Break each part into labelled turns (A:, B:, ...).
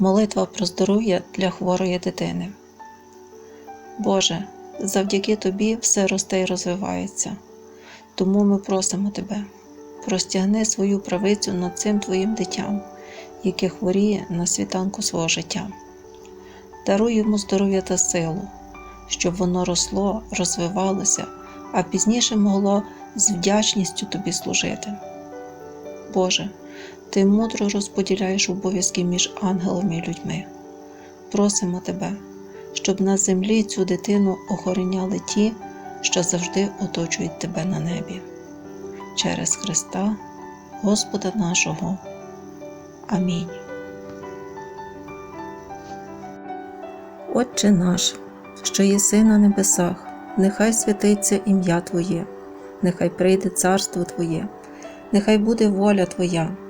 A: Молитва про здоров'я для хворої дитини. Боже, завдяки Тобі все росте і розвивається. Тому ми просимо Тебе, простягни свою правицю над цим Твоїм дитям, яке хворіє на світанку свого життя. Даруй йому здоров'я та силу, щоб воно росло, розвивалося, а пізніше могло з вдячністю Тобі служити. Боже, Ти мудро розподіляєш обов'язки між ангелами і людьми. Просимо Тебе, щоб на землі цю дитину охороняли ті, що завжди оточують Тебе на небі. Через Христа, Господа нашого. Амінь. Отче наш, що єси на небесах, нехай святиться ім'я Твоє, нехай прийде царство Твоє, нехай буде воля Твоя,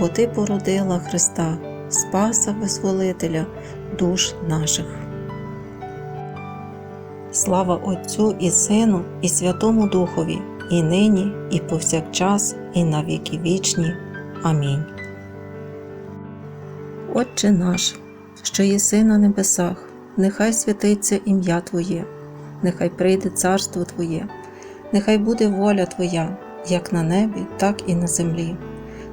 A: бо Ти породила Христа, Спаса Визволителя душ наших. Слава Отцю і Сину, і Святому Духові, і нині, і повсякчас, і на віки вічні. Амінь. Отче наш, що єси на небесах, нехай святиться ім'я Твоє, нехай прийде царство Твоє, нехай буде воля Твоя, як на небі, так і на землі.